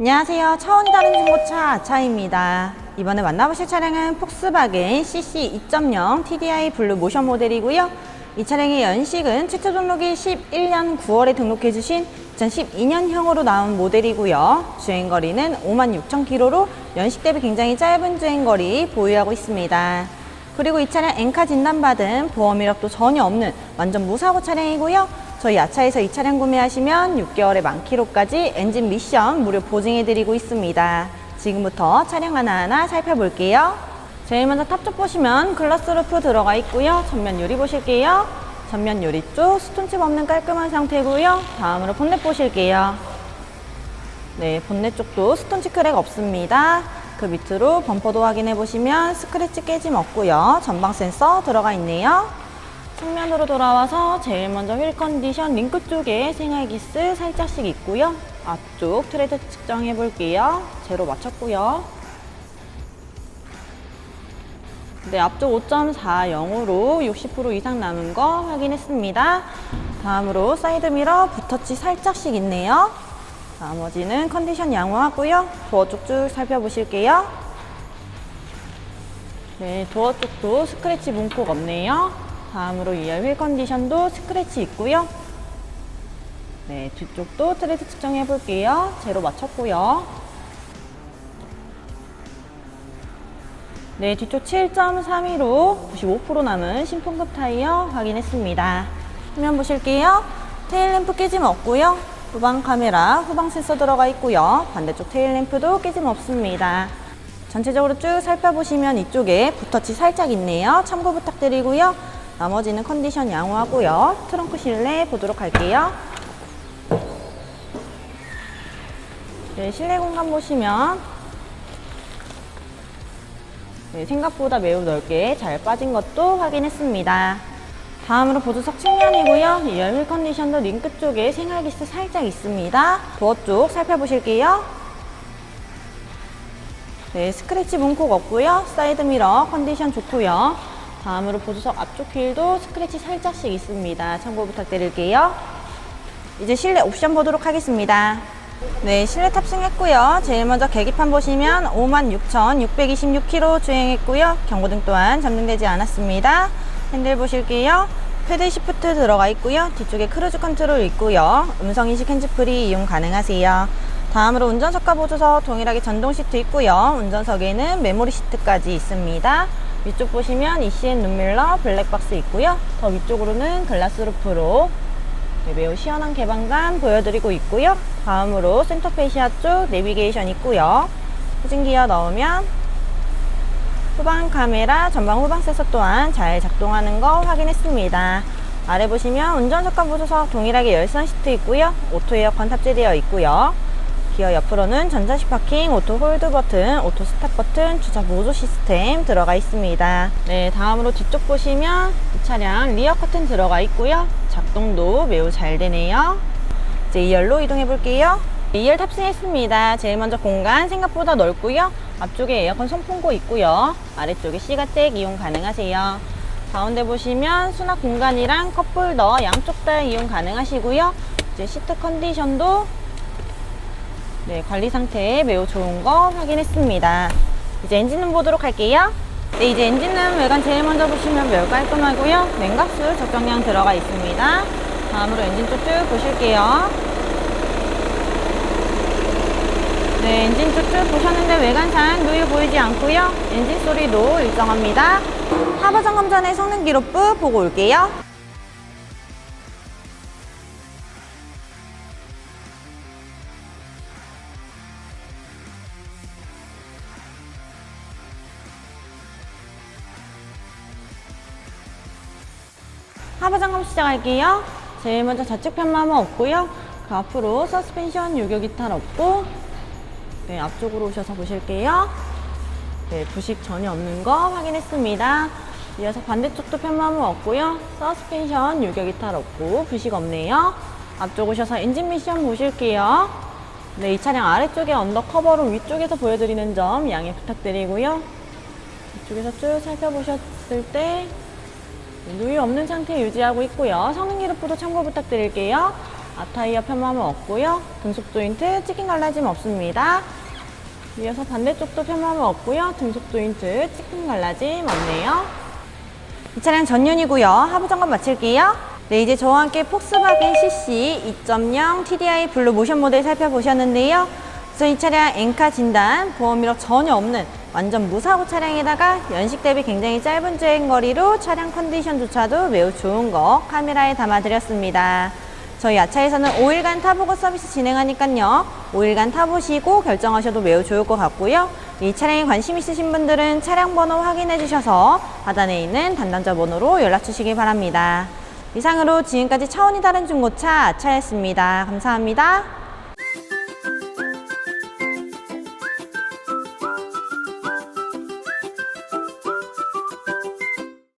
안녕하세요. 차원이 다른 중고차 아차입니다. 이번에 만나보실 차량은 폭스바겐 CC 2.0 TDI 블루 모션 모델이고요. 이 차량의 연식은 최초 등록이 11년 9월에 등록해주신 2012년형으로 나온 모델이고요. 주행거리는 56,000km로 연식 대비 굉장히 짧은 주행거리 보유하고 있습니다. 그리고 이 차량 엔카 진단받은 보험 이력도 전혀 없는 완전 무사고 차량이고요. 저희 야차에서 이 차량 구매하시면 6개월에 만 킬로까지 엔진 미션 무료 보증해드리고 있습니다. 지금부터 차량 하나하나 살펴볼게요. 제일 먼저 탑쪽 보시면 글라스 루프 들어가 있고요. 전면 유리 보실게요. 전면 유리 쪽 스톤칩 없는 깔끔한 상태고요. 다음으로 본넷 보실게요. 네, 본넷 쪽도 스톤치 크랙 없습니다. 그 밑으로 범퍼도 확인해 보시면 스크래치 깨짐 없고요. 전방 센서 들어가 있네요. 측면으로 돌아와서 제일 먼저 휠 컨디션 링크 쪽에 생활기스 살짝씩 있고요. 앞쪽 트레드 측정해 볼게요. 제로 맞췄고요. 네, 앞쪽 5.40으로 60% 이상 남은 거 확인했습니다. 다음으로 사이드 미러 붓터치 살짝씩 있네요. 나머지는 컨디션 양호하고요. 도어 쪽쭉 살펴보실게요. 네, 도어 쪽도 스크래치 문콕 없네요. 다음으로 2열 휠 컨디션도 스크래치 있고요. 네, 뒤쪽도 트레드 측정해 볼게요. 제로 맞췄고요. 네, 뒤쪽 7.32로 95% 남은 신품급 타이어 확인했습니다. 화면 보실게요. 테일램프 깨짐 없고요. 후방 카메라, 후방 센서 들어가 있고요. 반대쪽 테일램프도 깨짐 없습니다. 전체적으로 쭉 살펴보시면 이쪽에 붓터치 살짝 있네요. 참고 부탁드리고요. 나머지는 컨디션 양호하고요. 트렁크 실내 보도록 할게요. 네, 실내 공간 보시면 네, 생각보다 매우 넓게 잘 빠진 것도 확인했습니다. 다음으로 보조석 측면이고요. 이 열밀 컨디션도 링크 쪽에 생활기스 살짝 있습니다. 도어 쪽 살펴보실게요. 네, 스크래치 문콕 없고요. 사이드 미러 컨디션 좋고요. 다음으로 보조석 앞쪽 휠도 스크래치 살짝씩 있습니다. 참고 부탁드릴게요. 이제 실내 옵션 보도록 하겠습니다. 네, 실내 탑승했고요. 제일 먼저 계기판 보시면 56,626km 주행했고요. 경고등 또한 점등되지 않았습니다. 핸들 보실게요. 패드 시프트 들어가 있고요. 뒤쪽에 크루즈 컨트롤 있고요. 음성 인식 핸즈프리 이용 가능하세요. 다음으로 운전석과 보조석 동일하게 전동 시트 있고요. 운전석에는 메모리 시트까지 있습니다. 위쪽 보시면 ECN 룸밀러 블랙박스 있고요. 더 위쪽으로는 글라스 루프로 네, 매우 시원한 개방감 보여드리고 있고요. 다음으로 센터페시아 쪽 내비게이션 있고요. 후진 기어 넣으면 후방 카메라, 전방 후방 센서 또한 잘 작동하는 거 확인했습니다. 아래 보시면 운전석과 보조석 동일하게 열선 시트 있고요. 오토 에어컨 탑재되어 있고요. 기어 옆으로는 전자식 파킹, 오토 홀드 버튼, 오토 스탑 버튼, 주차 보조 시스템 들어가 있습니다. 네, 다음으로 뒤쪽 보시면 이 차량 리어 커튼 들어가 있고요. 작동도 매우 잘 되네요. 이제 2열로 이동해 볼게요. 2열 탑승했습니다. 제일 먼저 공간 생각보다 넓고요. 앞쪽에 에어컨 선풍구 있고요. 아래쪽에 C가택 이용 가능하세요. 가운데 보시면 수납 공간이랑 컵홀더 양쪽 다 이용 가능하시고요. 이제 시트 컨디션도 네, 관리 상태 매우 좋은 거 확인했습니다. 이제 엔진룸 보도록 할게요. 네, 이제 엔진룸 외관 제일 먼저 보시면 매우 깔끔하고요. 냉각수 적정량 들어가 있습니다. 다음으로 엔진 쪽 쭉 보실게요. 네, 엔진 쪽쭉 보셨는데 외관상 누유 보이지 않고요. 엔진 소리도 일정합니다. 하부 점검 전에 성능 기록부 보고 올게요. 하부 점검 시작할게요. 제일 먼저 좌측 편마모 없고요. 그 앞으로 서스펜션 유격 이탈 없고 네, 앞쪽으로 오셔서 보실게요. 네, 부식 전혀 없는 거 확인했습니다. 이어서 반대쪽도 편마모 없고요. 서스펜션 유격 이탈 없고 부식 없네요. 앞쪽 오셔서 엔진 미션 보실게요. 네, 이 차량 아래쪽에 언더커버로 위쪽에서 보여드리는 점 양해 부탁드리고요. 이쪽에서 쭉 살펴보셨을 때 누유 없는 상태 유지하고 있고요. 성능 기록부도 참고 부탁드릴게요. 앞타이어 편마모 없고요. 등속 조인트 찍힌 갈라짐 없습니다. 이어서 반대쪽도 편마모 없고요. 등속 조인트 찍힌 갈라짐 없네요. 이 차량 전륜이고요. 하부 점검 마칠게요. 네, 이제 저와 함께 폭스바겐 CC 2.0 TDI 블루 모션 모델 살펴보셨는데요. 그래서 이 차량 엔카 진단, 보험 이력 전혀 없는 완전 무사고 차량에다가 연식 대비 굉장히 짧은 주행 거리로 차량 컨디션조차도 매우 좋은 거 카메라에 담아드렸습니다. 저희 야차에서는 5일간 타보고 서비스 진행하니까요. 5일간 타보시고 결정하셔도 매우 좋을 것 같고요. 이 차량에 관심 있으신 분들은 차량 번호 확인해 주셔서 하단에 있는 담당자 번호로 연락 주시기 바랍니다. 이상으로 지금까지 차원이 다른 중고차 아차였습니다. 감사합니다.